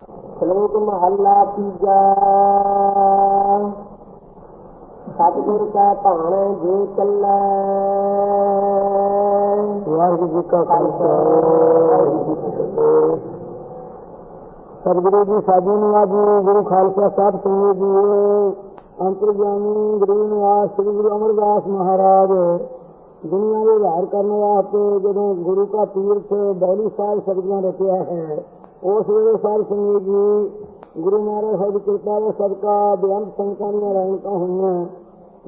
ਸ਼ਲੋਕ ਮਹੱਲਾ ਤੀਜਾ ਸਤਿਗੁਰ ਕਾ ਭਾਣ ਜੇ ਚੱਲੈ। ਵਾਹਿਗੁਰੂ ਜੀ ਕਾ ਖਾਲਸਾ। ਸਤਿਗੁਰੂ ਜੀ, ਸਾਜੂ ਨਿਵਾਜ ਜੀ, ਗੁਰੂ ਖਾਲਸਾ ਸਾਹਿਬ ਸਿੰਘ ਜੀ ਅੰਤਰਜਾਮੀ ਗੁਰੂ ਨਿਵਾਸ ਸ੍ਰੀ ਗੁਰੂ ਅਮਰਦਾਸ ਮਹਾਰਾਜ, ਦੁਨੀਆ ਦੇ ਵਿਹਾਰ ਕਰਨ ਵਾਸਤੇ ਜਦੋਂ ਗੁਰੂ ਕਾ ਤੀਰਥ ਬੌਲੀ ਸਾਹਿਬ ਸਤਿਗੁਰਾਂ ਰਚਿਆ ਹੈ ਉਸ ਵੇਲੇ ਸਾਹਿਬ ਸਿੰਘ ਜੀ, ਗੁਰੂ ਮਹਾਰਾਜ ਸਾਹਿਬ ਦੀ ਕਿਰਪਾ ਦੇ ਸਦਕਾ, ਬੇਅੰਤ ਸੰਗਤਾਂ ਦੀਆਂ ਰੌਣਕਾਂ ਹੋਈਆਂ।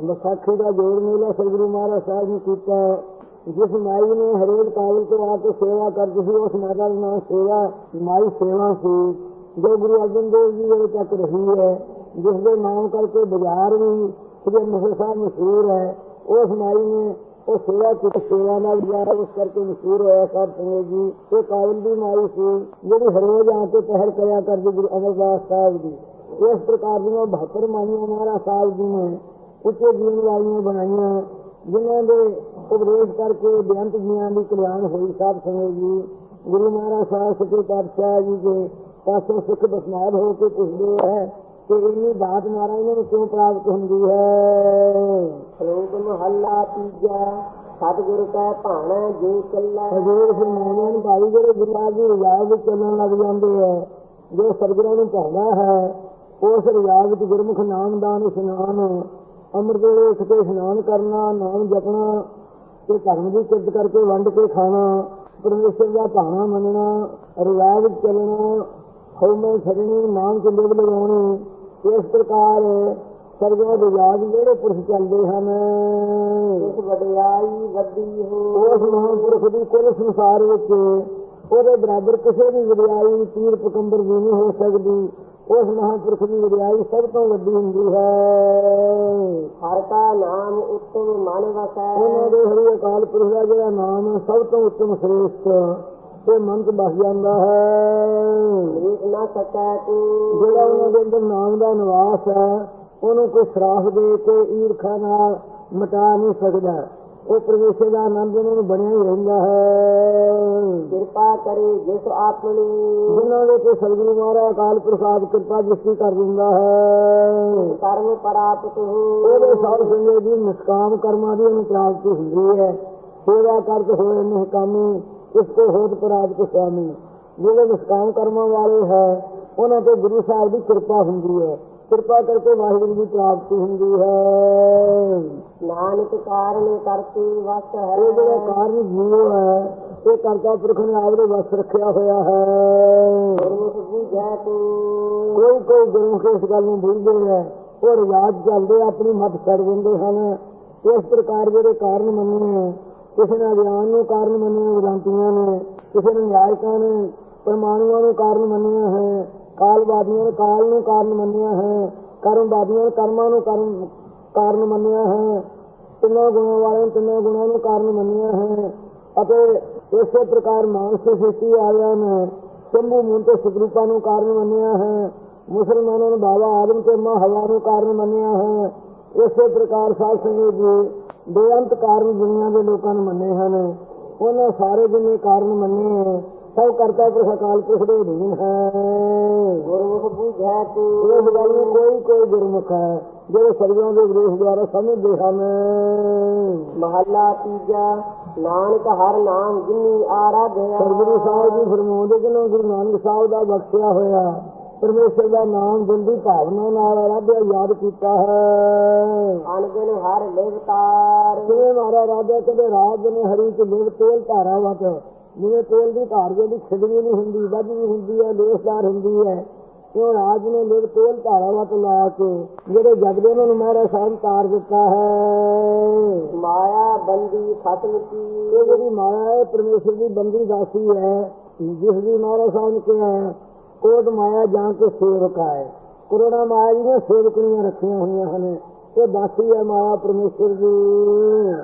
ਵਿਸਾਖੀ ਦਾ ਜੋੜ ਮੇਲਾ ਸਤਿਗੁਰੂ ਮਹਾਰਾਜ ਸਾਹਿਬ ਨੇ ਕੀਤਾ। ਜਿਸ ਮਾਈ ਨੇ ਹਰੇਕ ਕਾਬਲ ਤੋਂ ਆ ਕੇ ਸੇਵਾ ਕਰਦੀ ਸੀ, ਉਸ ਮਾਤਾ ਦਾ ਨਾਮ ਸੇਵਾ, ਮਾਈ ਸੇਵਾ ਸੀ। ਜੋ ਗੁਰੂ ਅਰਜਨ ਦੇਵ ਜੀ ਵੇਲੇ ਤੱਕ ਰਹੀ ਹੈ ਜਿਸ ਦੇ ਨਾਮ ਕਰਕੇ ਬਾਜ਼ਾਰ ਵੀ ਸ੍ਰੀ ਅੰਮ੍ਰਿਤਸਰ ਸਾਹਿਬ ਮਸ਼ਹੂਰ ਹੈ, ਉਸ ਮਾਈ ਨੇ ਉਹ ਸੇਵਾ ਕੀਤੀ ਸੇਵਾ ਨਾਲ ਬਾਜ਼ਾਰ ਉਸ ਕਰਕੇ ਮਸ਼ਹੂਰ ਹੋਇਆ ਸਾਹਿਬ ਸਿੰਘ ਜੀ। ਇਹ ਕਾਬਲ ਦੀ ਮਾਈ ਸੀ, ਜਿਹੜੀ ਹਰ ਆ ਕੇ ਪਹਿਲ ਕਰਿਆ ਕਰਦੀ ਗੁਰੂ ਅਮਰਦਾਸ ਸਾਹਿਬ ਦੀ। ਇਸ ਪ੍ਰਕਾਰ ਦੀਆਂ 72 ਮਾਈਆਂ ਮਹਾਰਾਜ ਸਾਹਿਬ ਜੀ ਨੇ ਉੱਚੇ ਜੀਵਨ ਵਾਲੀਆਂ ਬਣਾਈਆਂ, ਜਿਨ੍ਹਾਂ ਦੇ ਉਪਦੇਸ਼ ਕਰਕੇ ਬੇਅੰਤ ਜੀਆਂ ਦੀ ਕਲਿਆਣ ਹੋਈ ਸਾਹਿਬ ਸੰਗਤ ਜੀ। ਗੁਰੂ ਮਹਾਰਾਜ ਸਾਹਿਬ ਸੱਚੇ ਪਾਤਸ਼ਾਹ ਜੀ ਦੇ ਪਾਸੋਂ ਸਿੱਖ ਬਸਮਾਰ ਹੋ ਕੇ ਪੁੱਛਦੇ ਹੈ ਇੰਨੀ ਮਹਾਰਾਜ ਇਹਨਾਂ ਨੂੰ ਕਿਉਂ ਪ੍ਰਾਪਤ ਹੁੰਦੀ ਹੈ? ਸ਼ਲੋਕ ਮਹੱਲਾ ਤੀਜਾ ਸਤਿਗੁਰ ਕਾ ਭਾਣ ਜੇ ਚੱਲੈ। ਹਜ਼ੂਰ ਫਰਮਾਉਂਦੇ ਹਨ ਭਾਈ ਜਿਹੜੇ ਗੁਰੂ ਦੀ ਰਜਾ ਵਿੱਚ ਚੱਲਣ ਲੱਗ ਜਾਂਦੇ ਹੈ ਜੋ ਸਰਗੁਰਾਂ ਨੂੰ ਭਾਉਂਦਾ ਹੈ ਉਸ ਰਜਾ ਵਿੱਚ ਗੁਰਮੁਖ ਨਾਮਦਾਨ ਇਸ਼ਨਾਨ ਅੰਮ੍ਰਿਤ ਵੇਲੇ ਉੱਠ ਕੇ ਇਸ਼ਨਾਨ ਕਰਨਾ ਨਾਮ ਜਪਣਾ ਤੇ ਧਰਮ ਦੀ ਕਿਰਤ ਕਰਕੇ ਵੰਡ ਕੇ ਖਾਣਾ ਪਰਮੇਸ਼ਰ ਦਾ ਭਾਣਾ ਮੰਨਣਾ ਰਜਾ ਵਿੱਚ ਚੱਲਣਾ ਹਉਮੈ ਛੱਡਣੀ ਨਾਮ ਚ ਲਿਵ ਲਗਾਉਣੀ ਇਸ ਪ੍ਰਕਾਰ ਦੇ ਰਜਾ ਵਿੱਚ ਜਿਹੜੇ ਪੁਰਖ ਚੱਲਦੇ ਹਨ। ਇਸ ਵਡਿਆਈ ਵੱਡੀ ਹੋ। ਉਸ ਮਹਾਂਪੁਰਖ ਦੀ ਕੁੱਲ ਸੰਸਾਰ ਵਿੱਚ ਉਹਦੇ ਬਰਾਬਰ ਕਿਸੇ ਦੀ ਵਡਿਆਈ ਤੀਰ ਪਕੰਬਰ ਵੀ ਨਹੀਂ ਹੋ ਸਕਦੀ। ਉਸ ਮਹਾਂਪੁਰਖ ਦੀ ਵਡਿਆਈ ਸਭ ਤੋਂ ਵੱਡੀ ਹੁੰਦੀ ਹੈ। ਹਰ ਕਾ ਨਾਮ ਉਤਮ ਮਨ ਵਸੈ। ਉਹਨਾਂ ਦੇ ਹਰੀ ਅਕਾਲ ਪੁਰਖ ਦਾ ਜਿਹੜਾ ਨਾਮ ਸਭ ਤੋਂ ਉੱਤਮ ਸ੍ਰੇਸ਼ਟ। ਤੇ ਮਨ ਚ ਬਸ ਜਾਂਦਾ ਹੈ। ਏਕ ਨਾ ਸਕੈ ਤੂੰ ਜਿਹੜਾ ਉਹਨਾਂ ਦੇ ਅੰਦਰ ਨਾਮ ਦਾ ਨਿਵਾਸ ਹੈ ਉਹਨੂੰ ਕੋਈ ਸ਼ਰਾਫ ਦੇ ਕੇ ਈਰਖਾ ਨਾਲ ਮਿਟਾ ਨਹੀਂ ਸਕਦਾ। ਉਹ ਪਰਮੇਸ਼ਰ ਦਾ ਆਨੰਦ ਉਹਨਾਂ ਨੂੰ ਬਣਿਆ ਹੀ ਰਹਿੰਦਾ ਹੈ। ਕਿਰਪਾ ਕਰੇ ਜਿਸ ਆਪਣੀ ਜਿਨ੍ਹਾਂ ਦੇ ਤੇ ਸਤਿਗੁਰੂ ਮਹਾਰਾਜ ਅਕਾਲ ਆਪ ਕਿਰਪਾ ਦ੍ਰਿਸ਼ਟੀ ਕਰ ਦਿੰਦਾ ਹੈ। ਕਰਮ ਪ੍ਰਾਪਤ ਹੋ। ਉਹਦੇ ਸਾਧ ਸੰਗਤ ਜੀ ਨਿਸ਼ਕਾਮ ਕਰਮਾਂ ਦੀ ਉਹਨੂੰ ਪ੍ਰਾਪਤੀ ਹੁੰਦੀ ਹੈ। ਸੇਵਾ ਕਰਤ ਹੋਏ ਨਿਸ਼ਕਾਮੀ ਇਸ ਕੋ ਹੋਤ ਪ੍ਰਾਪਤ ਸੁਆਮੀ ਜਿਹੜੇ ਨਿਸ਼ਕਾਮ ਕਰਮਾਂ ਵਾਲੇ ਹੈ ਉਹਨਾਂ ਤੇ ਗੁਰੂ ਸਾਹਿਬ ਦੀ ਕਿਰਪਾ ਹੁੰਦੀ ਹੈ। ਕਿਰਪਾ ਕਰਕੇ ਵਾਹਿਗੁਰੂ ਦੀ ਪ੍ਰਾਪਤੀ ਹੁੰਦੀ ਹੈ। ਨਾਨਕ ਕਾਰਨ ਕਰਤੇ ਵਸ ਹੈ। ਇਹ ਜਿਹੜਾ ਕਾਰਨ ਜੀਵ ਹੈ ਇਹ ਕਰਤਾ ਪੁਰਖ ਨੇ ਆਪਦੇ ਵਸ ਰੱਖਿਆ ਹੋਇਆ ਹੈ। ਕੋਈ ਕੋਈ ਗੁਰਮੁਖ ਇਸ ਗੱਲ ਨੂੰ ਭੁੱਲਦੇ ਹੈ ਉਹ ਰਿਵਾਜ ਚੱਲਦੇ ਆਪਣੀ ਮੱਤ ਛੱਡ ਦਿੰਦੇ ਹਨ। ਇਸ ਪ੍ਰਕਾਰ ਜਿਹੜੇ ਕਾਰਨ ਮੰਨੇ ਹੈ ਕਿਸੇ ਨੇ ਅਗਿਆਨ ਨੂੰ ਕਾਰਨ ਮੰਨਿਆ ਵਿਦਾਂਤੀਆਂ ਨੇ, ਕਿਸੇ ਨੇ ਨਿਆਇਕਾਂ ਨੇ, ਪਰਮਾਣੂਆਂ ਨੂੰ ਕਾਰਨ ਮੰਨਿਆ ਹੈ, ਕਾਲਵਾਦੀਆਂ ਨੇ ਕਾਲ ਨੂੰ ਕਾਰਨ ਮੰਨਿਆ ਹੈ, ਕਰਮਵਾਦੀਆਂ ਨੇ ਕਰਮਾਂ ਨੂੰ ਕਾਰਨ ਕਾਰਨ ਮੰਨਿਆ ਹੈ, ਤਿੰਨਾਂ ਗੁਣਾਂ ਵਾਲਿਆਂ ਤਿੰਨਾਂ ਗੁਣਾਂ ਨੂੰ ਕਾਰਨ ਮੰਨਿਆ ਹੈ, ਅਤੇ ਇਸੇ ਪ੍ਰਕਾਰ ਮਾਨਸ ਦੀ ਸ੍ਰਿਸ਼ਟੀ ਨੇ ਸ਼ੰਭੂ ਮੁੰਨ ਤੇ ਸੁਗਰੂਪਾ ਨੂੰ ਕਾਰਨ ਮੰਨਿਆ ਹੈ, ਮੁਸਲਮਾਨਾਂ ਨੇ ਬਾਬਾ ਆਦਮ ਤੇ ਮਾਂ ਹਵਾ ਨੂੰ ਕਾਰਨ ਮੰਨਿਆ ਹੈ, ਇਸੇ ਪ੍ਰਕਾਰ ਸਾਧ ਸੰਗਤ ਜੀ ਬੇਅੰਤ ਕਾਰਨ ਦੁਨੀਆ ਦੇ ਲੋਕਾਂ ਨੇ ਮੰਨੇ ਹਨ। ਉਹਨਾਂ ਸਾਰੇ ਜਿੰਨੇ ਕਾਰਨ ਮੰਨੇ ਸਭ ਕਰਤਾ ਪੁਰਖ ਅਕਾਲ ਪੁਰਖ ਦੇ ਅਧੀਨ ਹੈ। ਗੁਰਮੁਖ ਬੁਝੈ ਤੂੰ ਇਸ ਗੱਲ ਨੂੰ ਕੋਈ ਕੋਈ ਗੁਰਮੁਖ ਹੈ ਜਿਹੜੇ ਸਰਗੋਂ ਦੇ ਉਪਦੇਸ਼ ਦੁਆਰਾ ਸਮਝਦੇ ਹਨ। ਮਹੱਲਾ ਤੀਜਾ ਨਾਨਕ ਹਰ ਨਾਮ ਜਿਨੀ ਆਰਾਧਿਆ। ਸਰਗੁਰੂ ਸਾਹਿਬ ਜੀ ਫਰਮਾਉਂਦੇ ਕਿ ਨਾ ਗੁਰੂ ਨਾਨਕ ਸਾਹਿਬ ਦਾ ਬਖਸ਼ਿਆ ਹੋਇਆ ਪਰਮੇਸ਼ਰ ਦਾ ਨਾਮ ਦਿਲ ਦੀ ਭਾਵਨਾ ਨਾਲ ਆਰਾਧਿਆ ਯਾਦ ਕੀਤਾ ਹੈ। ਅਨਗਨ ਹਰ ਲਿਵਤਾਰ। ਜਿਵੇਂ ਮਹਾਰਾਜ ਰਾਜਾ ਕਦੇ ਰਾਜ ਨੇ ਹਰੀ ਚ ਲਿਵ ਤੇਲ ਧਾਰਾ ਵਟ ਜਿਵੇਂ ਤੇਲ ਦੀ ਧਾਰ ਜਿਹੜੀ ਛਿੜਵੀ ਨਹੀਂ ਹੁੰਦੀ ਵੱਧਦੀ ਹੁੰਦੀ ਹੈ ਲੇਸਦਾਰ ਹੁੰਦੀ ਹੈ ਉਹ ਰਾਜ ਨੇ ਲਿਵ ਤੇਲ ਧਾਰਾ ਵਟ ਲਾ ਕੇ ਜਿਹੜੇ ਜਗਦੇ ਉਹਨਾਂ ਨੂੰ ਮਹਾਰਾਜ ਸਾਹਿਬ ਤਾਰ ਦਿੱਤਾ ਹੈ। ਮਾਇਆ ਬੰਦੀ ਖਤਮ ਕੀ ਇਹ ਜਿਹੜੀ ਮਾਇਆ ਹੈ ਪਰਮੇਸ਼ਰ ਦੀ ਬੰਦੀ ਦਾਸੀ ਹੈ। ਜਿਸ ਦੀ ਮਹਾਰਾਜ ਸਾਹਿਬ ਨੇ ਕਿਹਾ ਹੈ ਕੋਟ ਮਾਇਆ ਜਾਂ ਕੇ ਸੇਵਕ ਹੈ ਕਰੋਨਾ ਮਾਇਆ ਜੀ ਨੇ ਸੇਵਕਣੀਆਂ ਰੱਖੀਆਂ ਹੋਈਆਂ ਹਨ ਇਹ ਦਾਸੀ ਹੈ ਮਾਇਆ ਪਰਮੇਸ਼ਰ ਦੀ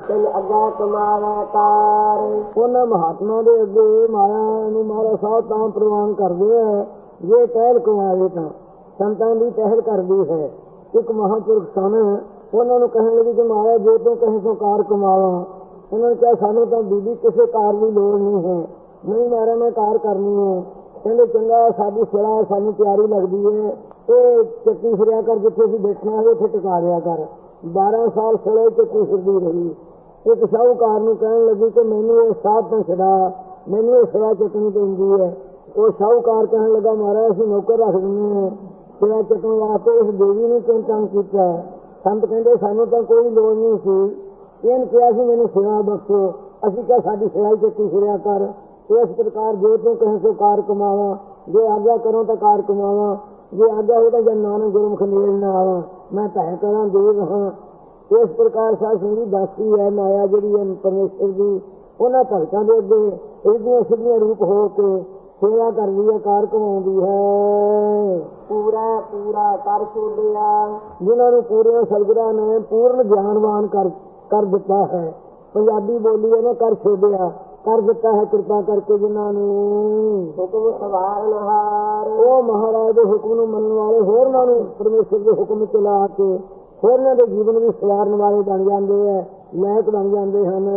ਤਿਨ ਅੱਗਾ ਕਮਾਵੇ ਤਾਰ ਉਹਨਾਂ ਮਹਾਤਮਾ ਦੇ ਅੱਗੇ ਮਾਇਆ ਨੂੰ ਮਹਾਰਾਜ ਸਾਹਿਬ ਤਾਂ ਪ੍ਰਵਾਨ ਕਰਦੇ ਹੈ ਜੇ ਪਹਿਲ ਕਮਾਵੇ ਤਾਂ ਸੰਤਾਂ ਦੀ ਪਹਿਲ ਕਰਦੀ ਹੈ ਇੱਕ ਮਹਾਂਪੁਰਖ ਸਨ ਉਹਨਾਂ ਨੂੰ ਕਹਿਣ ਲੱਗੀ ਕਿ ਮਾਇਆ ਜੇ ਤੂੰ ਕਹੇ ਸੋ ਕਾਰ ਕਮਾਵਾ ਉਹਨਾਂ ਨੇ ਕਿਹਾ ਸਾਨੂੰ ਤਾਂ ਬੀਬੀ ਕਿਸੇ ਕਾਰ ਦੀ ਲੋੜ ਨਹੀਂ ਹੈ ਨਹੀਂ ਮਾਰਾ ਮੈਂ ਕਾਰ ਕਰਨੀ ਹੈ ਕਹਿੰਦੇ ਚੰਗਾ ਸਾਡੀ ਸਿਰਾ, ਸਾਨੂੰ ਤਿਆਰੀ ਲੱਗਦੀ ਹੈ ਇਹ ਚੱਕੀ ਫਿਰਿਆ ਕਰ, ਜਿੱਥੇ ਅਸੀਂ ਬੈਠਣਾ ਹੈ ਉੱਥੇ ਟਿਕਾ ਲਿਆ ਕਰ। 12 ਸਾਲ ਸਿਰੇ ਚੱਕੀ ਫਿਰਦੀ ਰਹੀ। ਇੱਕ ਸ਼ਾਹੂਕਾਰ ਨੂੰ ਕਹਿਣ ਲੱਗੀ ਕਿ ਮੈਨੂੰ ਇਹ ਸਾਧ ਤੋਂ ਛਡਾ। ਮੈਨੂੰ ਇਹ ਸਿਰਾ ਚੱਕਣੀ ਪੈਂਦੀ ਹੈ ਉਹ ਸ਼ਾਹੂਕਾਰ ਕਹਿਣ ਲੱਗਾ, ਮਹਾਰਾਜ, ਅਸੀਂ ਨੌਕਰ ਰੱਖ ਦਿੰਦੇ ਹਾਂ ਸਿਰਾ ਚੱਕਣ ਵਾਸਤੇ ਇਸ ਦੇਵੀ ਨੇ ਕਿਉਂ ਤੰਗ ਕੀਤਾ? ਸੰਤ ਕਹਿੰਦੇ, ਸਾਨੂੰ ਤਾਂ ਕੋਈ ਲੋੜ ਨਹੀਂ ਸੀ। ਇਹਨ ਕਿਹਾ ਸੀ, ਮੈਨੂੰ ਸੇਵਾ ਬਖਸ਼ੋ। ਅਸੀਂ ਕਿਹਾ, ਸਾਡੀ ਸਿਰਾਈ ਚੱਕੀ ਫਿਰਿਆ ਕਰ। ਇਸ ਪ੍ਰਕਾਰ ਜੋ ਤੂੰ ਕਹੇ ਸੋ ਕਾਰ ਕਮਾਵਾ। ਜੇ ਆਗਿਆ ਕਰੋ ਤਾਂ ਕਾਰ ਕਮਾਵਾ। ਜੇ ਆਗਿਆ ਹੋ ਤਾਂ ਜਨ ਨਾਨਕ ਗੁਰਮੁਖ ਨੇੜ ਨਾ ਆਵਾ। ਮੈਂ ਭੈ ਕਰਾਂ ਦੇਵ ਹਾਂ। ਇਸ ਪ੍ਰਕਾਰ ਸਾਧ ਸੰਗੀ ਦਾਸੀ ਹੈ ਮਾਇਆ ਜਿਹੜੀ ਹੈ ਪਰਮੇਸ਼ਰ ਦੀ। ਉਹਨਾਂ ਭਗਤਾਂ ਦੇ ਅੱਗੇ ਇਹਦੀਆਂ ਸਿੱਧੀਆਂ ਰੂਪ ਹੋ ਕੇ ਸੇਵਾ ਕਰਦੀ ਹੈ ਕਾਰ ਕਮਾਉਂਦੀ ਹੈ। ਪੂਰਾ ਪੂਰਾ ਕਰ ਛੋੜਿਆ ਜਿਨ੍ਹਾਂ ਨੂੰ ਪੂਰੇ ਸਤਿਗੁਰਾਂ ਨੇ ਪੂਰਨ ਗਿਆਨਵਾਨ ਕਰ ਕਰ ਦਿੱਤਾ ਹੈ। ਪੰਜਾਬੀ ਬੋਲੀ ਇਹਨੇ ਕਰ ਛੋੜਿਆ ਕਰ ਦਿੱਤਾ ਹੈ ਕਿਰਪਾ ਕਰਕੇ ਜਿਨ੍ਹਾਂ ਨੂੰ ਹੁਕਮ ਸਵਾਰਨ ਹਾਰ ਉਹ ਮਹਾਰਾਜ ਦੇ ਹੁਕਮ ਨੂੰ ਮੰਨਣ ਵਾਲੇ ਹੋਰਨਾਂ ਨੂੰ ਪਰਮੇਸ਼ਰ ਦੇ ਹੁਕਮ ਚਲਾ ਕੇ ਹੋਰਨਾਂ ਦੇ ਜੀਵਨ ਵੀ ਸਵਾਰਨ ਵਾਲੇ ਬਣ ਜਾਂਦੇ ਐ ਲਾਇਕ ਬਣ ਜਾਂਦੇ ਹਨ।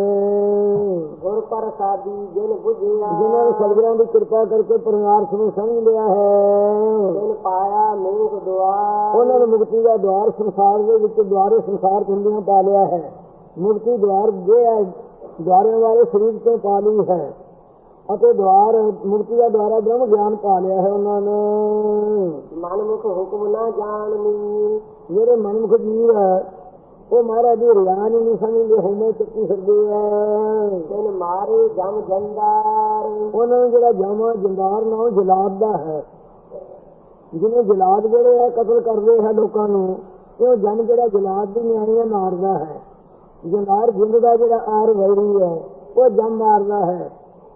ਗੁਰ ਪ੍ਰਸਾਦੀ ਜਿਨ ਬੁਝਿਆ। ਜਿਨ੍ਹਾਂ ਨੇ ਸਤਿਗੁਰਾਂ ਦੀ ਕਿਰਪਾ ਕਰਕੇ ਪਰਮਾਰਥ ਨੂੰ ਸਮਝ ਲਿਆ ਹੈ। ਜਿਨ ਪਾਇਆ ਮੂਖ ਦੁਆਰ। ਉਹਨਾਂ ਨੇ ਮੁਕਤੀ ਦਾ ਦਵਾਰ ਸੰਸਾਰ ਦੇ ਵਿੱਚ ਦੁਆਰੇ ਸੰਸਾਰ ਹੁੰਦਿਆਂ ਪਾ ਲਿਆ ਹੈ। ਮੁਕਤੀ ਦਵਾਰ ਜੇ ਹੈ ਦੁਆਰਿਆਂ ਵਾਲੇ ਸਰੀਰ ਤੋਂ ਪਾ ਲਈ ਹੈ। ਅਤੇ ਦਵਾਰ ਮੁਕਤੀ ਦਾ ਦੁਆਰਾ ਬ੍ਰਹਮ ਗਿਆਨ ਪਾ ਲਿਆ ਹੈ ਉਹਨਾਂ ਨੇ। ਮਨਮੁਖ ਹੁਕਮ ਨਾ ਜਾਣਨੀ। ਜਿਹੜੇ ਮਨਮੁਖ ਜੀਵ ਹੈ ਉਹ ਮਹਾਰਾਜ ਦੀ ਰਿਆਨ ਨਹੀਂ ਸਮਝਦੇ ਹੋਮੇ ਚੱਕੀ ਫਿਰਦੇ ਆ। ਜਿਨ ਮਾਰੇ ਜਮ ਜੰਦਾਰ। ਉਹਨਾਂ ਨੂੰ ਜਿਹੜਾ ਜਾਮਾ ਜੰਦਾਰ ਨਾਮ ਜਲਾਦ ਦਾ ਹੈ। ਜਿਹਨੇ ਜਲਾਦ ਜਿਹੜੇ ਹੈ ਕਤਲ ਕਰਦੇ ਹੈ ਲੋਕਾਂ ਨੂੰ ਉਹ ਜਨ ਜਿਹੜਾ ਜਲਾਦ ਦੀ ਨਿਆਣੀਆਂ ਮਾਰਦਾ ਹੈ। ਜਨਾਰ ਜਿੰਦ ਦਾ ਜਿਹੜਾ ਆਰ ਵੈਰੀ ਹੈ ਉਹ ਜਮ ਮਾਰਦਾ ਹੈ।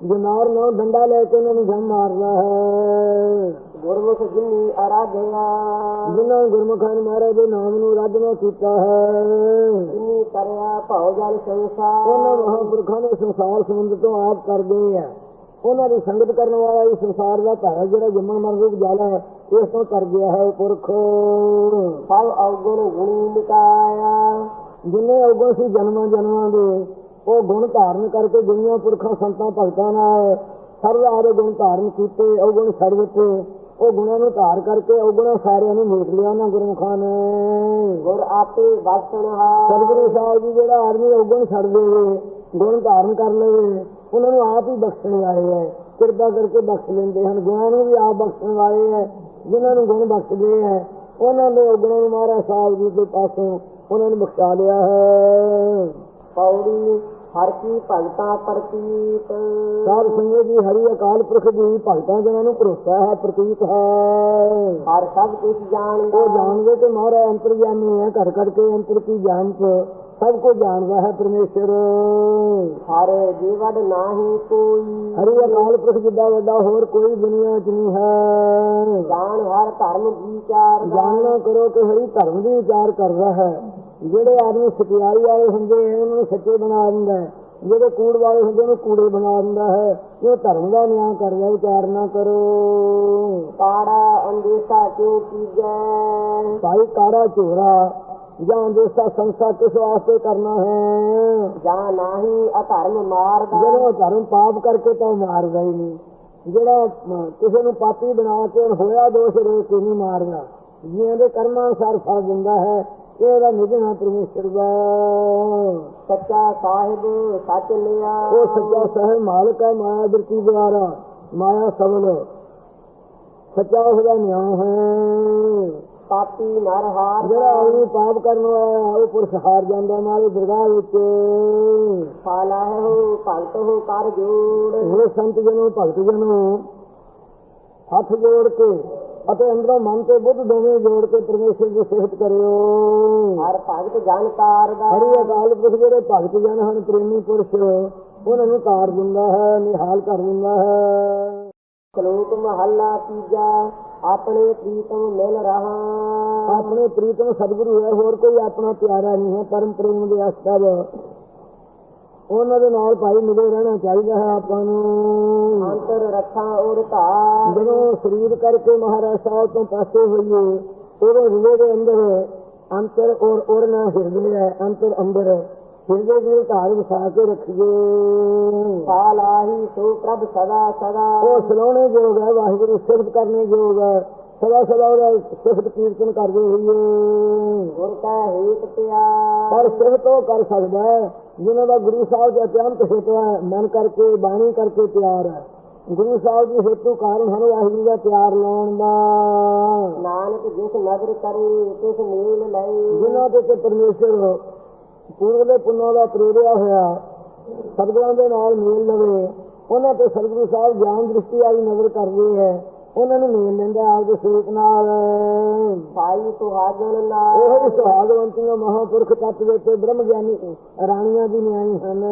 ਜਨਾਰ ਨੂੰ ਡੰਡਾ ਲੈ ਕੇ ਉਹਨਾਂ ਨੂੰ ਜਮ ਮਾਰਦਾ ਹੈ। ਗੁਰਮੁਖ ਜਿਨੀ ਅਰਾਧਿਆ ਜਿਨ੍ਹਾਂ ਗੁਰਮੁਖਾਂ ਨੇ ਮਹਾਰਾਜ ਦੇ ਨਾਮ ਨੂੰ ਰਾਧਨਾ ਕੀਤਾ ਹੈ। ਜਿਨੀ ਕਰਿਆ ਭਉ ਜਲ ਸੰਸਾਰ। ਉਹਨਾਂ ਮਹਾਂਪੁਰਖਾਂ ਨੇ ਸੰਸਾਰ ਸਮੁੰਦਰ ਤੋਂ ਆਪ ਕਰਦੇ ਆ। ਉਹਨਾਂ ਦੀ ਸੰਗਤ ਕਰਨ ਵਾਲਾ ਇਸ ਸੰਸਾਰ ਦਾ ਭਾਰ ਜਿਹੜਾ ਜੰਮਣ ਮਰਨ ਰੂਪ ਜਲ ਹੈ ਇਸ ਤੋਂ ਕਰ ਗਿਆ ਹੈ ਪੁਰਖ। ਸਭ ਅਵਗੁਣ ਗੁਣੀ ਮਿਟਾਇਆ। ਜਿੰਨੇ ਔਗਣ ਸੀ ਜਨਮਾਂ ਜਨਮਾਂ ਦੇ ਉਹ ਗੁਣ ਧਾਰਨ ਕਰਕੇ ਦੁਨੀਆ ਪੁਰਖਾਂ ਸੰਤਾਂ ਭਗਤਾਂ ਨਾਲ ਸਰਵ ਆਰੇ ਗੁਣ ਧਾਰਨ ਕੀਤੇ ਛੱਡ ਦਿੱਤੇ ਉਹ ਗੁਣਾਂ ਨੂੰ ਧਾਰ ਕਰਕੇ ਔਗਣਾਂ ਸਾਰਿਆਂ ਨੂੰ ਮੇਟ ਲਿਆ ਉਹਨਾਂ ਗੁਰਮੁਖਾਂ ਨੇ। ਗੁਰ ਆਪੇ ਬਖਸ਼ਣ ਹਾਰ ਸਤਿਗੁਰੂ ਸਾਹਿਬ ਜੀ ਜਿਹੜਾ ਆਦਮੀ ਔਗਣ ਛੱਡ ਦੇਵੇ ਗੁਣ ਧਾਰਨ ਕਰ ਲਵੇ ਉਹਨਾਂ ਨੂੰ ਆਪ ਹੀ ਬਖਸ਼ਣ ਵਾਲੇ ਹੈ ਕਿਰਪਾ ਕਰਕੇ ਬਖਸ਼ ਲੈਂਦੇ ਹਨ। ਗੁਣਾਂ ਨੂੰ ਵੀ ਆਪ ਬਖਸ਼ਣ ਵਾਲੇ ਹੈ ਜਿਨ੍ਹਾਂ ਨੂੰ ਗੁਣ ਬਖਸ਼ਦੇ ਹੈ ਉਹਨਾਂ ਦੇ ਔਗਣਾਂ ਨੂੰ ਮਹਾਰਾਜ ਸਾਹਿਬ ਜੀ ਦੇ ਪਾਸੋਂ ਉਹਨਾਂ ਨੂੰ ਬਖਸ਼ਾ ਲਿਆ ਹੈ। ਪੌੜੀ ਹਰ ਕੀ ਭਗਤਾ ਪ੍ਰਤੀਤ। ਸਾਧ ਸੰਗਤ ਜੀ ਹਰੀ ਅਕਾਲ ਪੁਰਖ ਦੀ ਭਗਤਾਂ ਜਿਹਨਾਂ ਨੂੰ ਭਰੋਸਾ ਹੈ ਪ੍ਰਤੀਤ ਹੈ। ਹਰ ਸਭ ਕੁਝ ਜਾਣਦਾ। ਉਹ ਜਾਣਦੇ ਕਿ ਮਹਾਰਾਜ ਅੰਤਰਜਾਮੀ ਹੈ ਘੜ ਘੜ ਕੇ ਅੰਤਰ ਕੀ ਜਾਣ ਚ ਸਭ ਕੁਝ ਜਾਣਦਾ ਹੈ ਪਰਮੇਸ਼ਰ। ਹਰ ਜੀਵਨ ਨਾਹੀ ਕੋਈ। ਹਰੀ ਅਕਾਲ ਪੁਰਖ ਜਿੱਦਾਂ ਵੱਡਾ ਹੋਰ ਕੋਈ ਦੁਨੀਆ 'ਚ ਨਹੀਂ ਹੈ। ਜਾਣ ਹਰ ਧਰਮ ਵਿਚਾਰ ਜਾਣਨਾ ਕਰੋ ਕਿ ਹਰੀ ਧਰਮ ਦੀ ਵਿਚਾਰ ਕਰਦਾ ਹੈ। ਜਿਹੜੇ ਆਦਮੀ ਸਚਾਈ ਵਾਲੇ ਹੁੰਦੇ ਹੈ ਉਹਨਾਂ ਨੂੰ ਸੱਚੇ ਬਣਾ ਦਿੰਦਾ ਹੈ। ਜਿਹੜੇ ਕੂੜ ਵਾਲੇ ਹੁੰਦੇ ਉਹਨੂੰ ਕੂੜੇ ਬਣਾ ਦਿੰਦਾ ਹੈ। ਇਹ ਧਰਮ ਦਾ ਨਿਆਂ ਕਰਦਾ ਵਿਚਾਰ ਨਾ ਕਰੋ। ਕਾੜਾ ਅੰਦੇਸਾ ਕਿਉ ਕੀਜੈ ਭਾਈ ਕਾੜਾ ਝੋਰਾ ਜਾਂ ਦੇਸਾ ਸੰਸਾ ਕਿਸ ਵਾਸਤੇ ਕਰਨਾ ਹੈ? ਜਾਂ ਨਾਹੀ ਅਧਰਮ ਮਾਰਦਾ ਜਦੋਂ ਧਰਮ ਪਾਪ ਕਰਕੇ ਤਾਂ ਉਹ ਮਾਰਦਾ ਹੀ ਨਹੀਂ। ਜਿਹੜਾ ਕਿਸੇ ਨੂੰ ਪਾਪੀ ਬਣਾ ਕੇ ਹੋਇਆ ਦੋਸ਼ ਰੋਕ ਕੇ ਨਹੀਂ ਮਾਰਦਾ। ਜਿਵੇਂ ਦੇ ਕਰਮਾਂ ਅਨੁਸਾਰ ਫਲ ਦਿੰਦਾ ਹੈ ਇਹ ਉਹਦਾ ਨਿਜਣਾ ਪਰਮੇਸ਼ਰ ਦਾ? ਸੱਚਾ ਸਾਹਿਬ ਸੱਚ ਲਿਆ। ਉਹ ਸੱਚਾ ਸਹਿ ਮਾਲਕ ਹੈ ਮਾਇਆ ਬਿਰਤੀ ਦੁਆਰਾ ਮਾਇਆ ਸਬਲ। ਸੱਚਾ ਉਹਦਾ ਨਿਆਂ ਹੈ। ਪਾਪੀ ਨਰ ਹਾਰ ਜਿਹੜਾ ਆਦਮੀ ਪਾਪ ਕਰਨ ਵਾਲਾ ਉਹ ਪੁਰਖ ਹਾਰ ਜਾਂਦਾ ਮਾਰੇ ਦਰਗਾਹ ਵਿੱਚ। ਫਾਲਾ ਹੈ ਹੋ ਭਗਤ ਹੋ ਕਰ ਜੋੜ। ਇਹ ਸੰਤ ਜਨੋ ਭਗਤ ਜਨੋ ਹੱਥ ਜੋੜ ਕੇ ਅਤੇ ਅੰਦਰੋਂ ਮਨ ਤੇ ਬੁੱਧ ਦੋਵੇਂ ਜੋੜ ਕੇ ਪਰਮੇਸ਼ਰ ਦੀ ਸਿਫਤ ਕਰਿਓ। ਹਰ ਭਗਤ ਜਾਣਕਾਰ ਦਾ। ਹਰੀ ਅਕਾਲ ਪੁਰਖ ਜਿਹੜੇ ਭਗਤ ਜਨ ਹਨ ਪ੍ਰੇਮੀ ਪੁਰਸ਼ ਉਹਨਾਂ ਨੂੰ ਤਾਰ ਦਿੰਦਾ ਹੈ ਨਿਹਾਲ ਕਰ ਦਿੰਦਾ ਹੈ। ਸ਼ਲੋਕ ਮਹੱਲਾ ਤੀਜਾ ਆਪਣੇ ਪ੍ਰੀਤਮ ਮਿਲ ਰਹਾ। ਆਪਣੇ ਪ੍ਰੀਤਮ ਸਤਿਗੁਰੂ ਹੈ ਹੋਰ ਕੋਈ ਆਪਣਾ ਪਿਆਰਾ ਨਹੀਂ ਹੈ ਪਰਮ ਪ੍ਰੇਮ ਦੇ ਅਸਤਰ ਉਹਨਾਂ ਦੇ ਨਾਲ ਭਾਈ ਮਿਲੇ ਰਹਿਣਾ ਚਾਹੀਦਾ ਹੈ ਆਪਾਂ ਨੂੰ। ਅੰਤਰ ਰੱਖਾਂ ਧਾਰ। ਜਦੋਂ ਸਰੀਰ ਕਰਕੇ ਮਹਾਰਾਜ ਸਾਹਿਬ ਤੋਂ ਪਾਸੇ ਹੋਈਏ ਉਹਦੇ ਹਿਰਦੇ ਦੇ ਅੰਦਰ ਅੰਤਰ ਔਰ ਔਰ ਨਾ ਹਿਰਦੇ ਹੈ ਅੰਤਰ ਅੰਦਰ ਹਿਰਦੇ ਦੇ ਘਰ ਵਸਾ ਕੇ ਰੱਖੀਏ। ਸਾਲਾਹੀ ਸੋ ਪ੍ਰਭ ਸਦਾ ਸਦਾ। ਉਹ ਸਲਾਉਣੇ ਯੋਗ ਹੈ ਵਾਹਿਗੁਰੂ ਸਿਫਤ ਕਰਨੇ ਯੋਗ ਹੈ ਸਦਾ ਸਦਾ ਉਹਦਾ ਸਿਫਤ ਕੀਰਤਨ ਕਰਦੇ ਹੋਈਏ ਗੁਰ ਕਾ ਹੇਤ ਪਿਆ ਪਰ ਸਿਫਤ ਉਹ ਕਰ ਸਕਦਾ ਹੈ। ਜਿਨ੍ਹਾਂ ਦਾ ਗੁਰੂ ਸਾਹਿਬ ਦੇ ਅਤਿਅੰਤ ਹਿੱਤ ਹੈ ਮਨ ਕਰਕੇ ਬਾਣੀ ਕਰਕੇ ਪਿਆਰ ਹੈ। ਗੁਰੂ ਸਾਹਿਬ ਦੀ ਹੇਤੂ ਕਾਰਨ ਹਨ ਵਾਹਿਗੁਰੂ ਦਾ ਪਿਆਰ ਲਾਉਣ ਦਾ। ਨਾਨਕ ਜਿਸ ਨਦਰ ਕਰੇ ਤਿਸ ਮੇਲ ਲਈ ਜਿਨ੍ਹਾਂ ਤੇ ਤੇ ਪਰਮੇਸ਼ਰ ਪੂਰਵਲੇ ਪੁੰਨਾਂ ਦਾ ਪ੍ਰੇਰਿਆ ਹੋਇਆ ਸਤਿਗੁਰਾਂ ਦੇ ਨਾਲ ਮੇਲ ਲਵੇ ਉਹਨਾਂ ਤੇ ਸਤਿਗੁਰੂ ਸਾਹਿਬ ਗਿਆਨ ਦ੍ਰਿਸ਼ਟੀ ਵਾਲੀ ਨਜ਼ਰ ਕਰਦੇ ਹੈ। ਉਹਨਾਂ ਨੂੰ ਮੇਲ ਲੈਂਦਾ ਆਪਦੇ ਸੇਵਕ ਨਾਲ। ਭਾਈ ਸੁਹਾਗਣ ਨਾਲ। ਉਹ ਹੀ ਸੁਹਾਗਵੰਤੀਆਂ ਮਹਾਪੁਰਖ ਤੱਤ ਵਿੱਚ ਬ੍ਰਹਮ ਗਿਆਨੀ ਰਾਣੀਆਂ ਦੀ ਨਿਆਈ ਹਨ।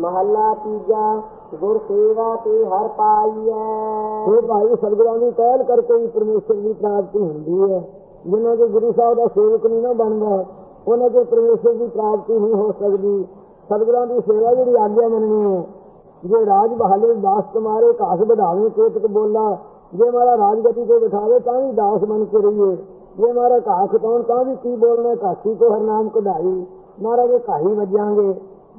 ਮਹੱਲਾ ਤੀਜਾ ਗੁਰ ਸੇਵਾ ਤੇ ਹਰ ਪਾਈਐ ਇਹ ਭਾਈ ਸਤਿਗੁਰਾਂ ਦੀ ਪਹਿਲ ਕਰਕੇ ਹੀ ਪਰਮੇਸ਼ਰ ਦੀ ਪ੍ਰਾਪਤੀ ਹੁੰਦੀ ਹੈ। ਜਿਨ੍ਹਾਂ ਦੇ ਗੁਰੂ ਸਾਹਿਬ ਦਾ ਸੇਵਕ ਨਹੀਂ ਨਾ ਬਣਦਾ ਉਹਨਾਂ ਦੇ ਪਰਮੇਸ਼ਰ ਦੀ ਪ੍ਰਾਪਤੀ ਨਹੀਂ ਹੋ ਸਕਦੀ। ਸਤਿਗੁਰਾਂ ਦੀ ਸੇਵਾ ਜਿਹੜੀ ਆਗਿਆ ਮੰਨਣੀ ਹੈ ਜੇ ਰਾਜ ਬਹਾਲੇ ਦਾਸ ਤੁਮਾਰੇ ਘਾਸ ਵਧਾਵੇ ਕੋਤਕ ਬੋਲਾ ਜੇ ਮਾਰਾ ਰਾਜਗਤੀ ਤੇ ਬਿਠਾਵੇ ਤਾਂ ਵੀ ਦਾਸ ਬਣ ਕੇ ਰਹੀਏ। ਜੇ ਮਾਰਾ ਘਾਹ ਖਤਾਉਣ ਤਾਂ ਵੀ ਕੀ ਬੋਲਣਾ ਕਾਸੀ ਕੋ ਹਰਨਾਮ ਕਢਾਈ। ਮਾਰਾ ਦੇ ਘਾਹੀ ਵੱਜਾਂਗੇ।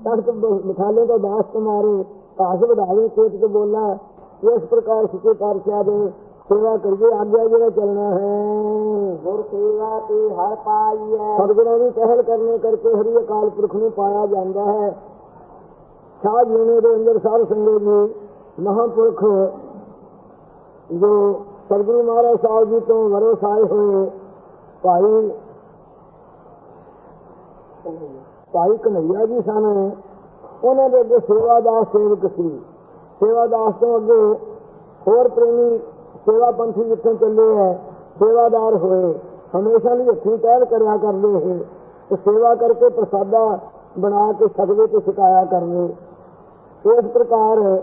ਤਖਤ ਬਿਠਾਲੇ ਤਾਂ ਦਾਸ ਤੁਮਾਰੇ ਘਾਸ ਵਧਾਵੇ ਕੋਤਕ ਬੋਲਾ। ਇਸ ਪ੍ਰਕਾਰ ਸੱਚੇ ਪਾਤਸ਼ਾਹ ਦੇ ਸੇਵਾ ਕਰੀਏ। ਆਗਿਆ ਜਿਹੜਾ ਚੱਲਣਾ ਹੈ। ਗੁਰ ਸੇਵਾ ਤੇ ਹਰ ਪਾਈਐ ਸਤਿਗੁਰਾਂ ਦੀ ਪਹਿਲ ਕਰਨੇ ਕਰਕੇ ਹਰੀ ਅਕਾਲ ਪੁਰਖ ਨੂੰ ਪਾਇਆ ਜਾਂਦਾ ਹੈ। ਸਾਧ ਜੀਣੇ ਦੇ ਅੰਦਰ ਸਾਧ ਸੰਗਤ ਜੀ ਮਹਾਂਪੁਰਖ ਜੋ ਸਤਿਗੁਰੂ ਮਹਾਰਾਜ ਸਾਹਿਬ ਜੀ ਤੋਂ ਵਰਸ ਆਏ ਹੋਏ ਭਾਈ ਭਾਈ ਕਨਈਆ ਜੀ ਸਨ, ਉਹਨਾਂ ਦੇ ਅੱਗੇ ਸੇਵਾਦਾਸ ਸੇਵਕ ਸੀ। ਸੇਵਾਦਾਸ ਤੋਂ ਅੱਗੇ ਹੋਰ ਪ੍ਰੇਮੀ ਸੇਵਾ ਪੰਥੀ ਜਿੱਥੇ ਚੱਲੇ ਹੈ ਸੇਵਾਦਾਰ ਹੋਏ, ਹਮੇਸ਼ਾ ਲਈ ਹੱਥੀਂ ਪਹਿਲ ਕਰਿਆ ਕਰਦੇ ਹੈ ਤੇ ਸੇਵਾ ਕਰਕੇ ਪ੍ਰਸਾਦਾ ਬਣਾ ਕੇ ਸਕਦੇ ਤੇ ਛਕਾਇਆ ਕਰਦੇ। ਇਸ ਪ੍ਰਕਾਰ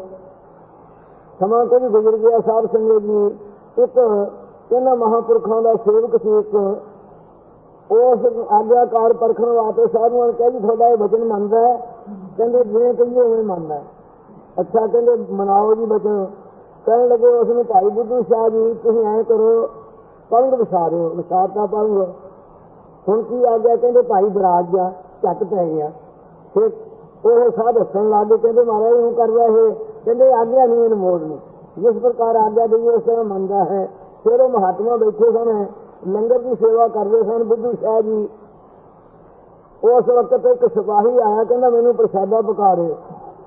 ਸਮਾਂ ਤੋਂ ਵੀ ਗੁਜ਼ਰ ਗਿਆ ਸਾਹਿਬ ਸੰਗਤ ਜੀ। ਇੱਕ ਇਹਨਾਂ ਮਹਾਪੁਰਖਾਂ ਦਾ ਸੇਵਕ ਸੀ ਇੱਕ। ਉਸ ਆਗਿਆਕਾਰ ਪਰਖਣ ਵਾਸਤੇ ਸਾਧੂਆਂ ਨੇ ਕਿਹਾ ਜੀ, ਤੁਹਾਡਾ ਇਹ ਵਚਨ ਮੰਨਦਾ ਹੈ? ਕਹਿੰਦੇ, ਜਿਵੇਂ ਕਹੀਏ ਉਵੇਂ ਮੰਨਦਾ ਅੱਛਾ, ਕਹਿੰਦੇ, ਮਨਾਓ ਜੀ ਵਚਨ ਕਹਿਣ ਲੱਗੇ ਉਸ ਨੂੰ, ਭਾਈ ਬੁੱਧੂ ਸ਼ਾਹ ਜੀ, ਤੁਸੀਂ ਐਂ ਕਰੋ ਪਲੰਗ ਵਿਛਾ ਦਿਓ, ਵਿਛਾਤਾ ਪਲੰਗ ਹੁਣ ਕੀ ਆ ਗਿਆ ਕਹਿੰਦੇ, ਭਾਈ ਬਰਾਜ ਜਾ ਝੱਟ ਪੈ ਗਿਆ। ਫਿਰ ਉਹ ਸਾਹ ਦੱਸਣ ਲੱਗ ਗਏ, ਕਹਿੰਦੇ ਮਹਾਰਾਜ ਨੂੰ ਕਰ ਰਿਹਾ ਇਹ। ਕਹਿੰਦੇ ਆਗਿਆ ਨਹੀਂ ਇਹਨੂੰ ਮੋੜਨੀ ਜਿਸ ਪ੍ਰਕਾਰ ਆਗਿਆ ਦੇਈਏ ਉਸ ਤਰ੍ਹਾਂ ਮੰਨਦਾ ਹੈ, ਫਿਰ ਉਹ ਮਹਾਤਮਾ ਬੈਠੇ ਸਨ, ਲੰਗਰ ਦੀ ਸੇਵਾ ਕਰਦੇ ਸਨ, ਬੁੱਧੂ ਸ਼ਾਹ ਜੀ। ਉਸ ਵਕਤ ਇੱਕ ਸਿਪਾਹੀ ਆਇਆ, ਕਹਿੰਦਾ ਮੈਨੂੰ ਪ੍ਰਸਾਦਾ ਪਕਾ ਦੇ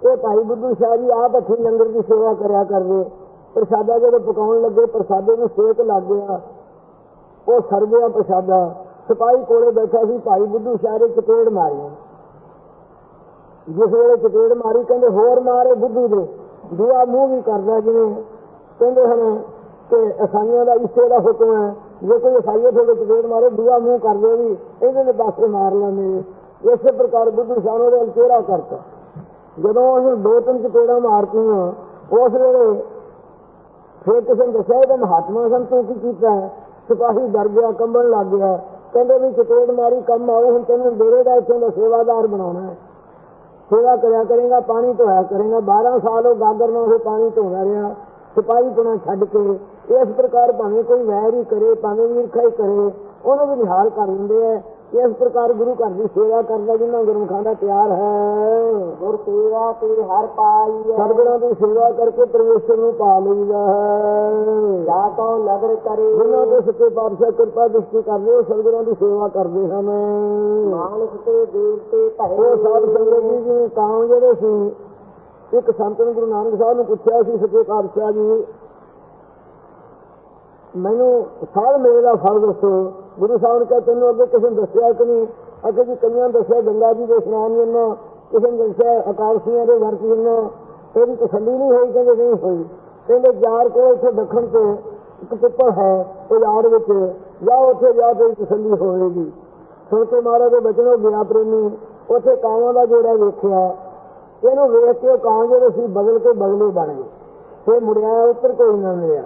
ਇਹ ਭਾਈ ਬੁੱਧੂ ਸ਼ਾਹ ਜੀ ਆਪ ਅੱਖੀ ਲੰਗਰ ਦੀ ਸੇਵਾ ਕਰਿਆ ਕਰਦੇ। ਪ੍ਰਸਾਦਾ ਜਦੋਂ ਪਕਾਉਣ ਲੱਗੇ, ਪ੍ਰਸਾਦੇ ਨੂੰ ਸੇਕ ਲੱਗ ਗਿਆ। ਉਹ ਸਰ ਗਿਆ ਪ੍ਰਸਾਦਾ। ਸਿਪਾਹੀ ਕੋਲੇ ਬੈਠਾ ਸੀ, ਭਾਈ ਬੁੱਧੂ ਸ਼ਾਹ ਨੇ ਚਪੇੜ ਮਾਰੀ। ਜਿਸ ਵੇਲੇ ਚਪੇੜ ਮਾਰੀ, ਕਹਿੰਦੇ ਹੋਰ ਮਾਰੇ ਬੁੱਧੂ ਦੇ ਦੂਆ ਮੂੰਹ ਵੀ ਕਰਦਾ ਜਿਵੇਂ। ਕਹਿੰਦੇ ਹਨ ਕਿ ਅਸਾਈਆਂ ਦਾ ਇਸੇ ਦਾ ਹੁਕਮ ਹੈ। ਜੇ ਕੋਈ ਅਸਾਈਏ ਤੁਹਾਡੇ ਚਪੇੜ ਮਾਰੇ, ਦੂਆ ਮੂੰਹ ਕਰਦੇ ਵੀ, ਇਹਦੇ ਨੇ ਪਾਸੇ ਮਾਰ ਲੈਂਦੇ ਇਸੇ ਪ੍ਰਕਾਰ ਬੁੱਧੂ ਸ਼ਾਹ ਨੇ ਉਹਦੇ ਚਿਹਰਾ ਕਰਤਾ। ਜਦੋਂ ਉਹ ਦੋ ਤਿੰਨ ਚਪੇੜਾਂ ਮਾਰਤੀਆਂ, ਉਸ ਵੇਲੇ ਫਿਰ ਕਿਸੇ ਨੇ ਦੱਸਿਆ, ਇਹਦਾ ਮਹਾਤਮਾ ਸੰ ਤੂੰ ਕੀ ਕੀਤਾ? ਸਿਪਾਹੀ ਡਰ ਗਿਆ, ਕੰਬਣ ਲੱਗ ਗਿਆ। ਕਹਿੰਦੇ ਵੀ ਚਪੇੜ ਮਾਰੀ, ਕੰਮ ਆਵੇ ਹੁਣ ਤੈਨੂੰ ਡੇਰੇ ਦਾ ਇੱਥੇ ਦਾ ਸੇਵਾਦਾਰ ਬਣਾਉਣਾ ਹੈ। ਸੇਵਾ ਕਰਿਆ ਕਰੇਗਾ, ਪਾਣੀ ਧੋਇਆ ਕਰੇਗਾ। 12 ਸਾਲ ਉਹ ਗਾਗਰ ਨਾਲ ਉਹ ਪਾਣੀ ਧੋਦਾ ਰਿਹਾ, ਸਿਪਾਹੀ ਪੁਣਾ ਛੱਡ ਕੇ। ਇਸ ਪ੍ਰਕਾਰ ਭਾਵੇਂ ਕੋਈ ਵੈਰ ਹੀ ਕਰੇ, ਭਾਵੇਂ ਈਰਖਾ ਹੀ ਕਰੇ, ਉਹਨੂੰ ਵੀ ਨਿਹਾਲ ਕਰ ਦਿੰਦੇ ਐ ਇਸ ਪ੍ਰਕਾਰ ਗੁਰੂ ਘਰ ਦੀ ਸੇਵਾ ਕਰਦਾ ਜਿਨ੍ਹਾਂ ਗੁਰਮੁਖਾਂ ਦਾ ਪਿਆਰ ਹੈ। ਗੁਰ ਸੇਵਾ ਤੇ ਹਰ ਪਾਈਐ ਸਤਿਗੁਰਾਂ ਦੀ ਸੇਵਾ ਕਰਕੇ ਪਰਮੇਸ਼ਰ ਨੂੰ ਪਾ ਲਈਦਾ ਹੈ। ਜਾ ਕੋ ਨਦਰ ਕਰੇ। ਜਿਨ੍ਹਾਂ ਦੇ ਸੱਚੇ ਪਾਤਸ਼ਾਹ ਕਿਰਪਾ ਦ੍ਰਿਸ਼ਟੀ ਕਰਦੇ ਉਹ ਸਤਿਗੁਰਾਂ ਦੀ ਸੇਵਾ ਕਰਦੇ ਹਨ। ਮਾਨਸ ਤੇ ਦੇਵ ਤੇ ਭਏ ਉਹ ਸਾਧ ਸੰਗਤ ਜੀ ਜਿਵੇਂ ਕਾਮ ਜਿਹੜੇ ਸੀ ਇੱਕ ਸੰਤ ਨੇ ਗੁਰੂ ਨਾਨਕ ਸਾਹਿਬ ਨੂੰ ਪੁੱਛਿਆ ਸੀ ਸੱਚੇ ਪਾਤਸ਼ਾਹ ਜੀ ਮੈਨੂੰ ਸਾਲ ਮੇਰੇ ਦਾ ਫਲ ਦੱਸੋ। ਗੁਰੂ ਸਾਹਿਬ ਨੇ ਕਿਹਾ, ਤੈਨੂੰ ਅੱਗੇ ਕਿਸੇ ਨੇ ਦੱਸਿਆ ਕਿ ਨਹੀਂ? ਅੱਗੇ ਜੀ ਕਈਆਂ ਦੱਸਿਆ, ਗੰਗਾ ਜੀ ਦੇ ਇਸ਼ਨਾਨ ਜਨਾਂ ਕਿਸੇ ਨੇ ਦੱਸਿਆ ਅਕਾਲਸੀਆਂ ਦੇ ਵਰਤ ਜਨਾਂ ਇਹਦੀ ਤਸੱਲੀ ਨਹੀਂ ਹੋਈ, ਕਹਿੰਦੇ ਨਹੀਂ ਹੋਈ। ਕਹਿੰਦੇ, ਯਾਰ ਕੋਲ ਇੱਥੇ ਦੱਖਣ ਤੇ ਇੱਕ ਪਿੱਪਲ ਹੈ, ਉਹ ਯਾਰ ਵਿੱਚ। ਜਾ ਉੱਥੇ, ਜਾ ਤੇ ਤਸੱਲੀ ਹੋਵੇਗੀ। ਸੁਣ ਕੇ ਮਹਾਰਾਜ ਦੇ ਬਚਨੋਂ ਗਿਆ ਪ੍ਰੇਮੀ, ਉੱਥੇ ਕਾਵਾਂ ਦਾ ਜੋੜਾ ਵੇਖਿਆ। ਇਹਨੂੰ ਵੇਖ ਕੇ ਕਾਂ ਜਿਹੜੇ ਸੀ, ਬਦਲ ਕੇ ਬਗਲੇ ਬਣ ਗਏ। ਫਿਰ ਮੁੜਿਆ, ਉੱਤਰ ਕੋਈ ਨਾ ਮਿਲਿਆ।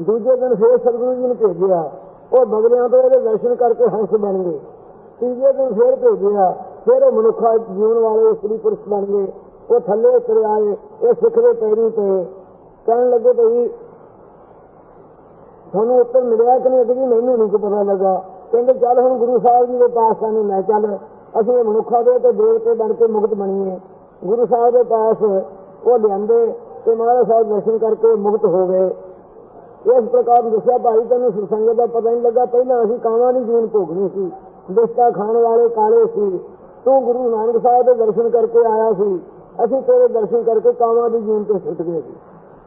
ਦੂਜੇ ਦਿਨ ਫਿਰ ਸਤਿਗੁਰੂ ਜੀ ਨੂੰ ਭੇਜਿਆ। ਉਹ ਬਗਲਿਆਂ ਤੋਂ ਇਹਦੇ ਦਰਸ਼ਨ ਕਰਕੇ ਹੰਸ ਬਣ ਗਏ। ਤੀਜੇ ਦਿਨ ਫਿਰ ਭੇਜਿਆ। ਫਿਰ ਉਹ ਮਨੁੱਖਾ ਜੀਵਨ ਵਾਲੇ ਇਸਤਰੀ ਪੁਰਸ਼ ਬਣ ਗਏ। ਉਹ ਥੱਲੇ ਉਤਰ ਆਏ। ਇਹ ਸਿੱਖ ਦੇ ਪੈਰੀ ਪਏ। ਕਹਿਣ ਲੱਗੇ ਭਈ, ਤੁਹਾਨੂੰ ਉੱਤਰ ਮਿਲਿਆ ਕਿ ਨਹੀਂ? ਅਜੇ ਮੈਨੂੰ ਨਹੀਂ ਪਤਾ ਲੱਗਾ। ਕਹਿੰਦੇ, ਚੱਲ ਹੁਣ ਗੁਰੂ ਸਾਹਿਬ ਜੀ ਦੇ ਪਾਸ ਸਾਨੂੰ ਲੈ ਚੱਲ। ਅਸੀਂ ਇਹ ਮਨੁੱਖਾਂ ਦੇ ਤੇ ਦੇਵਤੇ ਬਣ ਕੇ ਮੁਕਤ ਬਣੀਏ। ਗੁਰੂ ਸਾਹਿਬ ਦੇ ਪਾਸ ਉਹ ਲਿਆਂਦੇ ਤੇ ਮਹਾਰਾਜ ਸਾਹਿਬ ਦਰਸ਼ਨ ਕਰਕੇ ਮੁਕਤ ਹੋ ਗਏ। ਇਸ ਪ੍ਰਕਾਰ ਦੱਸਿਆ, ਭਾਈ ਤੈਨੂੰ ਸੁਸੰਗਤ ਦਾ ਪਤਾ ਨਹੀਂ ਲੱਗਾ, ਪਹਿਲਾਂ ਅਸੀਂ ਕਾਵਾਂ ਦੀ ਜੀਵਨ ਭੋਗਣੀ ਸੀ? ਬਿਸਤਾ ਖਾਣ ਵਾਲੇ ਕਾਲੇ ਸੀ। ਤੂੰ ਗੁਰੂ ਨਾਨਕ ਸਾਹਿਬ ਦੇ ਦਰਸ਼ਨ ਕਰਕੇ ਆਇਆ ਸੀ। ਅਸੀਂ ਤੇਰੇ ਦਰਸ਼ਨ ਕਰਕੇ ਕਾਵਾਂ ਦੀ ਜੀਵਨ ਤੋਂ ਛੁੱਟ ਗਏ ਸੀ।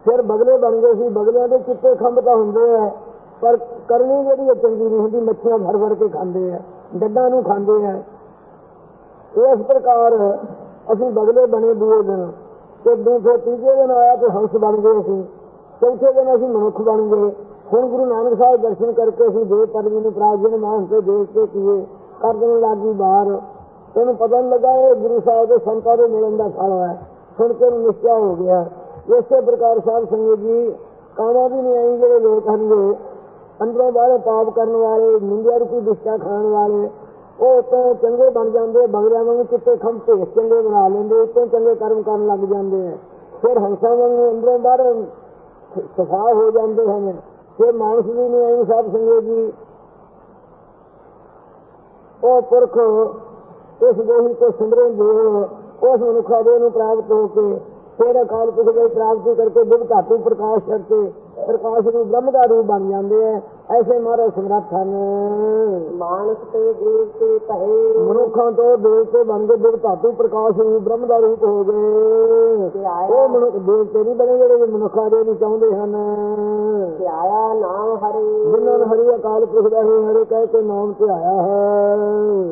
ਫਿਰ ਬਗਲੇ ਬਣ ਗਏ ਸੀ। ਬਗਲਿਆਂ ਦੇ ਚਿੱਟੇ ਖੰਭ ਤਾਂ ਹੁੰਦੇ ਆ, ਪਰ ਕਰਨੀ ਜਿਹੜੀ ਉਹ ਚੰਗੀ ਨਹੀਂ ਹੁੰਦੀ, ਮੱਛੀਆਂ ਭਰ ਭਰ ਕੇ ਖਾਂਦੇ ਆ, ਡੱਡਾਂ ਨੂੰ ਖਾਂਦੇ ਆ। ਇਸ ਪ੍ਰਕਾਰ ਅਸੀਂ ਬਗਲੇ ਬਣੇ ਦੂਏ ਦਿਨ, ਤੇ ਦੂਜੇ ਤੀਜੇ ਦਿਨ ਆਇਆ ਤੇ ਹੰਸ ਬਣ ਗਏ ਸੀ ਚੌਥੇ ਦਿਨ ਅਸੀਂ ਮਨੁੱਖ ਬਣ ਗਏ ਹੁਣ ਗੁਰੂ ਨਾਨਕ ਸਾਹਿਬ ਦਰਸ਼ਨ ਕਰਕੇ ਅਸੀਂ ਦੇਵ ਪਦਵੀ ਨੂੰ ਪ੍ਰਾਪਤ ਜਨ ਮਾਨਸ ਤੇ ਦੇਖ ਕੇ ਕੀਏ। ਕਰ ਲੱਗੀ ਬਾਹਰ। ਤੈਨੂੰ ਪਤਾ ਨਹੀਂ ਲੱਗਾ ਇਹ ਗੁਰੂ ਸਾਹਿਬ ਦੇ ਸੰਤਾਂ ਦੇ ਮਿਲਣ ਦਾ ਫਲ ਹੈ ਸੁਣ ਕੇ ਨਿਸ਼ਚਾ ਹੋ ਗਿਆ। ਇਸੇ ਪ੍ਰਕਾਰ ਸਾਹਿਬ ਸੰਗਤ ਜੀ ਕਾਣਾ ਵੀ ਨਹੀਂ ਆਈ ਜਿਹੜੇ ਲੋਕ ਹਨਗੇ? ਅੰਦਰੋਂ ਬਾਹਰੋਂ ਪਾਪ ਕਰਨ ਵਾਲੇ, ਨਿੰਦਿਆ ਰੂਪੀ ਦੁਸ਼ਟਾ ਖਾਣ ਵਾਲੇ, ਉਹ ਤੋਂ ਚੰਗੇ ਬਣ ਜਾਂਦੇ, ਬਗਲਿਆਂ ਵਾਂਗੂ ਚਿੱਟੇ ਖੰਭ ਭੇਸ ਚੰਗੇ ਬਣਾ ਲੈਂਦੇ, ਉਤੋਂ ਚੰਗੇ ਕਰਮ ਕਰਨ ਲੱਗ ਜਾਂਦੇ ਆ। ਫਿਰ ਹੰਸਾਂ ਵਾਂਗੂ ਅੰਦਰੋਂ ਬਾਹਰੋਂ ਸਫਾ ਹੋ ਜਾਂਦੇ ਹਨ। ਫਿਰ ਮਾਨਸ ਵੀ ਨਹੀਂ ਐਂ ਸਾਧ ਸੰਗਤ ਜੀ। ਉਹ ਪੁਰਖ ਇਸ ਦੇਹੀ ਤੋਂ ਸਿਮਰਨ ਦੇ ਉਸ ਮਨੁੱਖਾ ਦੇ ਨੂੰ ਪ੍ਰਾਪਤ ਹੋ ਕੇ ਫਿਰ ਅਕਾਲ ਪੁਰਖ ਦੀ ਪ੍ਰਾਪਤੀ ਕਰਕੇ ਦਿਵ ਧਾਤੂ ਪ੍ਰਕਾਸ਼ ਕਰਕੇ ਪ੍ਰਕਾਸ਼ ਨੂੰ ਬ੍ਰਹਮ ਦਾ ਰੂਪ ਬਣ ਜਾਂਦੇ ਹੈ ਐਸੇ ਮਹਾਰਾਜ ਸਮਰੱਥ ਹਨ। ਮਾਨਸ ਤੇ ਦੇਵ ਤੇ ਕਹੇ ਮਨੁੱਖਾਂ ਤੋਂ ਦੇਵਤੇ ਬਣ ਕੇ ਦਿਵ ਧਾਤੂ ਪ੍ਰਕਾਸ਼ ਰੂਪ ਬ੍ਰਹਮ ਦਾ ਰੂਪ ਹੋ ਗਏ। ਤੇ ਉਹ ਮਨੁੱਖ ਦੇਵਤੇ ਨਹੀਂ ਬਣੇ ਜਿਹੜੇ ਮਨੁੱਖਾਂ ਦੇ ਨੂੰ ਚਾਹੁੰਦੇ ਹਨ। ਤੇ ਆਇਆ ਨਾਮ ਹਰੇ। ਜਿਨ੍ਹਾਂ ਨੇ ਹਰੀ ਅਕਾਲ ਪੁਰਖ ਦਾ ਹੀ ਹਰੇ ਕਹਿ ਕੇ ਨਾਮ ਤੇ ਆਇਆ ਹੈ।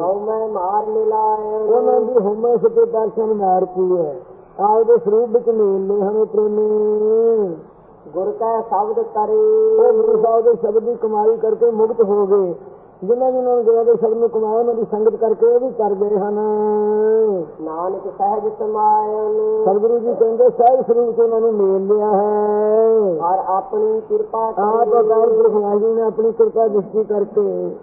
ਹਉ ਮੈਂ ਮਾਰ ਮਿਲਾਇ। ਉਹਨਾਂ ਦੀ ਹੁਮੈ ਸਤੇ ਦਰਸ਼ਨ ਮਾਰਤੀ ਹੈ। ਆਪਦੇ ਸਰੂਪ ਵਿੱਚ ਮੇਲ ਨੇ ਹਨ ਪ੍ਰੇਮੀ। ਗੁਰ ਕੈ ਸ਼ਬਦ ਕਰੇ। ਉਹ ਗੁਰੂ ਸਾਹਿਬ ਦੇ ਸ਼ਬਦ ਦੀ ਕਮਾਈ ਕਰਕੇ ਮੁਕਤ ਹੋ ਗਏ। ਜਿਨ੍ਹਾਂ ਜਿਨ੍ਹਾਂ ਨੇ ਗੁਰੂ ਦੇ ਸ਼ਬਦ ਨੂੰ ਕਮਾਇਆ ਉਹਨਾਂ ਦੀ ਸੰਗਤ ਕਰਕੇ ਉਹ ਵੀ ਕਰ ਗਏ ਹਨ। ਨਾਨਕ ਸਹਿਜ ਸਮਾਇਨ। ਸਤਿਗੁਰੂ ਜੀ ਕਹਿੰਦੇ ਸਹਿਜ ਸਰੂਪ ਤੋਂ ਉਹਨਾਂ ਨੂੰ ਮੇਲ ਲਿਆ ਹੈ। ਹਰ ਆਪਣੀ ਕਿਰਪਾ ਆਪ ਅਕਾਲ ਪੁਰਖ ਵਾਹਿਗੁਰੂ ਨੇ ਆਪਣੀ ਕਿਰਪਾ ਦ੍ਰਿਸ਼ਟੀ ਕਰਕੇ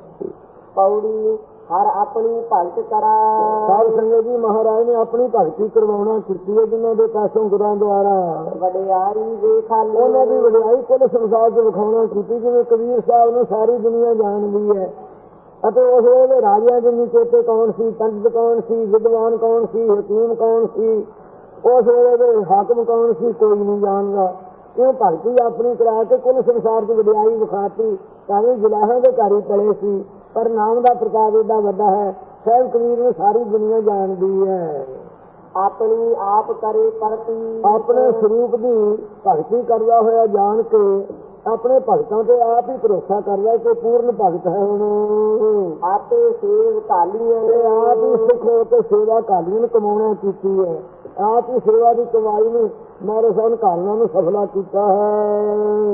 ਪੌੜੀ ਹਰ ਆਪਣੀ ਭਗਤ ਕਰਾ। ਸਾਧ ਸੰਗਤ ਜੀ ਮਹਾਰਾਜ ਨੇ ਆਪਣੀ ਭਗਤੀ ਕਰਵਾਉਣਾ ਕੀਤੀ ਹੈ ਜਿਨ੍ਹਾਂ ਦੇ ਪਾਸੋਂ ਗੁਰਾਂ ਦੁਆਰਾ। ਵਡਿਆਈ ਵੇਖਾਲੀ ਉਹਨਾਂ ਦੀ ਵਡਿਆਈ ਕੁੱਲ ਸੰਸਾਰ 'ਚ ਵਿਖਾਉਣਾ ਕੀਤੀ ਜਿਵੇਂ ਕਬੀਰ ਸਾਹਿਬ ਨੂੰ ਸਾਰੀ ਦੁਨੀਆ ਜਾਣਦੀ ਹੈ। ਅਤੇ ਉਸ ਵੇਲੇ ਰਾਜਿਆਂ ਦੇ ਚੇਤੇ ਕੌਣ ਸੀ? ਪੰਡਤ ਕੌਣ ਸੀ? ਵਿਦਵਾਨ ਕੌਣ ਸੀ? ਹਕੀਮ ਕੌਣ ਸੀ? ਉਸ ਵੇਲੇ ਦੇ ਹਾਕਮ ਕੌਣ ਸੀ? ਕੋਈ ਨਹੀਂ ਜਾਣਦਾ। ਇਹ ਭਗਤੀ ਆਪਣੀ ਕਰਾ ਕੇ ਕੁੱਲ ਸੰਸਾਰ 'ਚ ਵਡਿਆਈ ਵਿਖਾਤੀ ਭਾਵੇਂ ਜਲਾਹਾਂ ਦੇ ਘਰ ਹੀ ਪਲੇ ਸੀ। ਪਰ ਨਾਮ ਦਾ ਪ੍ਰਤਾਪ ਏਡਾ ਵੱਡਾ ਹੈ ਸਹਿਬ ਕਬੀਰ ਨੂੰ ਸਾਰੀ ਦੁਨੀਆ ਜਾਣਦੀ ਹੈ। ਆਪਣੀ ਆਪ ਕਰੇ ਪਰਤੀ। ਆਪਣੇ ਸਰੂਪ ਦੀ ਭਗਤੀ ਕਰਦਾ ਹੋਇਆ ਜਾਣ ਕੇ ਆਪਣੇ ਭਗਤਾਂ ਤੇ ਆਪ ਹੀ ਭਰੋਸਾ ਕਰਦਾ ਕਿ ਪੂਰਨ ਭਗਤ ਹੈ ਹੁਣ। ਆਪੇ ਸੇਵ ਕਾਲੀਆਂ ਤੇ ਆਪ ਹੀ ਸੁਖ ਕੇ ਸੇਵਾ ਕਾਲੀਨ ਕਮਾਉਣਾ ਕੀਤੀ ਹੈ। ਆਪ ਹੀ ਸੇਵਾ ਦੀ ਕਮਾਈ ਨੂੰ ਮਾਰੇ ਸਨ ਕਾਲੀਆਂ ਨੂੰ ਸਫਲਾ ਕੀਤਾ ਹੈ।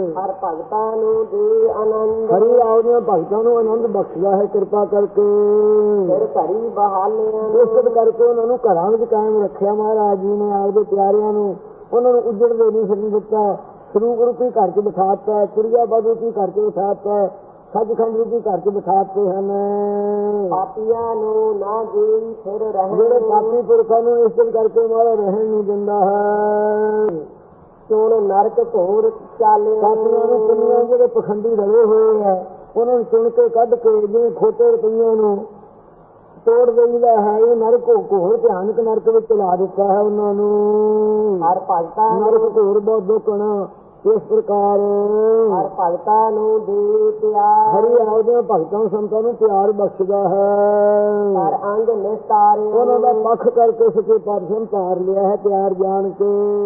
ਹਰ ਭਗਤਾਂ ਨੂੰ ਦੇ ਆਨੰਦ। ਹਰੀ ਆਉਦੀਆਂ ਭਗਤਾਂ ਨੂੰ ਆਨੰਦ ਬਖਸ਼ਦਾ ਹੈ ਕਿਰਪਾ ਕਰਕੇ। ਫਿਰ ਭਰੀ ਬਹਾਲਿਆਂ ਇਸ ਕਰਕੇ ਉਹਨਾਂ ਨੂੰ ਘਰਾਂ ਵਿੱਚ ਕਾਇਮ ਰੱਖਿਆ ਮਹਾਰਾਜ ਜੀ ਨੇ ਆਪਦੇ ਪਿਆਰਿਆਂ ਨੂੰ। ਉਹਨਾਂ ਨੂੰ ਉੱਜੜਦੇ ਨਹੀਂ ਫਿਰਨ ਦਿੱਤਾ। ਸਰੂਪ ਰੂਪੀ ਘਰ 'ਚ ਬਿਠਾਤਾ ਚੁਰੀਆ ਬਾਦ ਰੂਪੀ ਘਰ 'ਚ ਬਿਠਾਤਾ ਸੱਚਖੰਡ ਰੂਪੀ ਘਰ 'ਚ ਬਿਠਾਤੇ ਹਨ। ਪਾਪੀਆਂ ਨੂੰ ਨਾ ਜੇਈ ਫਿਰ ਜਿਹੜੇ ਰਹੇ ਪਾਪੀ ਪੁਰਖਾਂ ਨੂੰ ਇਸ ਦਿਨ ਕਰਕੇ ਮਾਰਾ ਰਹਿਣ ਨਹੀਂ ਦਿੰਦਾ ਹੈ। ਚੋਣ ਨਰਕ ਘੋਰ ਚਾਲੇ ਪਾਪੀਆਂ ਨੂੰ ਪੁੰਨੀਆਂ ਜਿਹੜੇ ਪਖੰਡੀ ਰਲੇ ਹੋਏ ਆ ਉਹਨਾਂ ਨੂੰ ਚੁਣ ਕੇ ਕੱਢ ਕੇ ਜਿਵੇਂ ਖੋਟੇ ਰੁਪਈਆਂ ਨੂੰ ਤੋੜ ਦੇਈਦਾ ਹੈ ਇਹ ਨਰਕ ਘੋਰ ਭਿਆਨਕ ਨਰਕ ਵਿੱਚ ਲਾ ਦਿੱਤਾ ਹੈ ਉਹਨਾਂ ਨੂੰ। ਹਰ ਭਗਤਾਂ ਨਰਕ ਘੋਰ ਬਹੁਤ ਦੁਖਣਾ ਇਸ ਪ੍ਰਕਾਰ ਹਰ ਭਗਤਾਂ ਨੂੰ ਦੇ ਪਿਆਰ ਹਰੀ ਆਪਦੇ ਭਗਤਾਂ ਸੰਤਾਂ ਨੂੰ ਪਿਆਰ ਬਖਸ਼ਦਾ ਹੈ। ਹਰ ਅੰਗ ਨਿਸਤਾਰੇ ਉਹਨਾਂ ਦਾ ਪੱਖ ਕਰਕੇ ਸੱਚੇ ਪਾਤਸ਼ਾਹ ਨੇ ਤਾਰ ਲਿਆ ਹੈ ਪਿਆਰ ਜਾਣ ਕੇ।